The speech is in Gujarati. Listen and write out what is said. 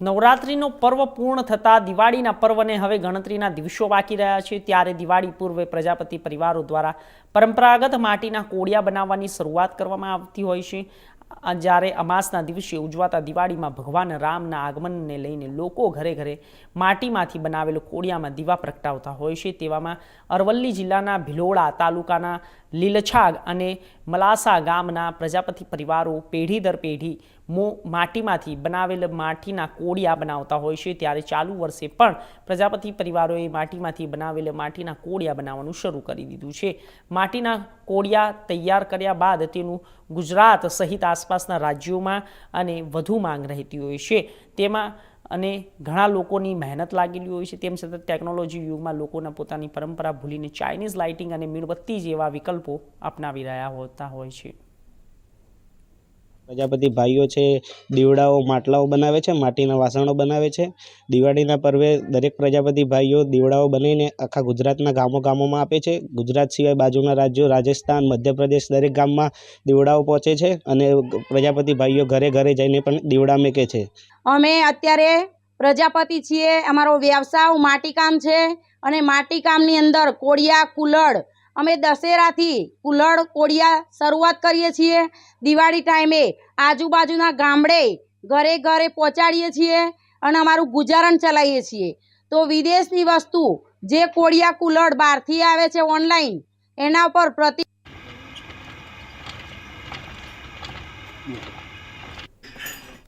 નવરાત્રિનો પર્વ પૂર્ણ થતાં દિવાળીના પર્વને હવે ગણતરીના દિવસો બાકી રહ્યા છે. ત્યારે દિવાળી પૂર્વે પ્રજાપતિ પરિવારો દ્વારા પરંપરાગત માટીના કોડિયા બનાવવાની શરૂઆત કરવામાં આવતી હોય છે. જ્યારે અમાસના દિવસે ઉજવાતા દિવાળીમાં ભગવાન રામના આગમનને લઈને લોકો ઘરે ઘરે માટીમાંથી બનાવેલો કોડિયામાં દીવા પ્રગટાવતા હોય છે. તેવામાં અરવલ્લી જિલ્લાના ભિલોડા તાલુકાના લીલછાગ અને મલાસા ગામના પ્રજાપતિ પરિવારો પેઢી દર પેઢી મો માટીમાંથી બનાવેલ માટીના કોડિયા બનાવતા હોય છે. ત્યારે ચાલુ વર્ષે પણ પ્રજાપતિ પરિવારોએ માટીમાંથી બનાવેલ માટીના કોડિયા બનાવવાનું શરૂ કરી દીધું છે. માટીના કોડિયા તૈયાર કર્યા બાદ તેનું ગુજરાત સહિત આસપાસના રાજ્યોમાં અને વધુ માંગ રહેતી હોય છે. તેમાં અને ઘણા લોકોની મહેનત લાગેલી હોય છે. તેમ છતાં ટેકનોલોજી યુગમાં લોકોના પોતાની પરંપરા ભૂલીને ચાઇનીઝ લાઇટિંગ અને મીણબત્તી જેવા વિકલ્પો અપનાવી રહ્યા હોતા હોય છે. પ્રજાપતિ ભાઈઓ છે, દીવડાઓ, માટલાઓ બનાવે છે, માટીના વાસણો બનાવે છે. દિવાળીના પર્વે દરેક પ્રજાપતિ ભાઈઓ દીવડાઓ બનાવીને આખા ગુજરાતના ગામો ગામોમાં આપે છે. ગુજરાત સિવાય બાજુના રાજ્યો રાજસ્થાન, મધ્યપ્રદેશ દરેક ગામમાં દીવડાઓ પહોંચે છે અને પ્રજાપતિ ભાઈઓ ઘરે ઘરે જઈને પણ દીવડા મેકે છે. અમે અત્યારે પ્રજાપતિ છીએ, અમારો વ્યવસાય માટીકામ છે અને માટીકામની અંદર કોળિયા, કુલડ અમે દશેરાથી કુલડ કોડિયા શરૂઆત કરીએ છીએ. દિવાળી ટાઈમે આજુબાજુના ગામડે ઘરે ઘરે પહોંચાડીએ છીએ અને અમારું ગુજારણ ચલાવીએ છીએ. તો વિદેશની વસ્તુ જે કોડિયા કુલડ બહારથી આવે છે ઓનલાઈન, એના પર પ્રતિ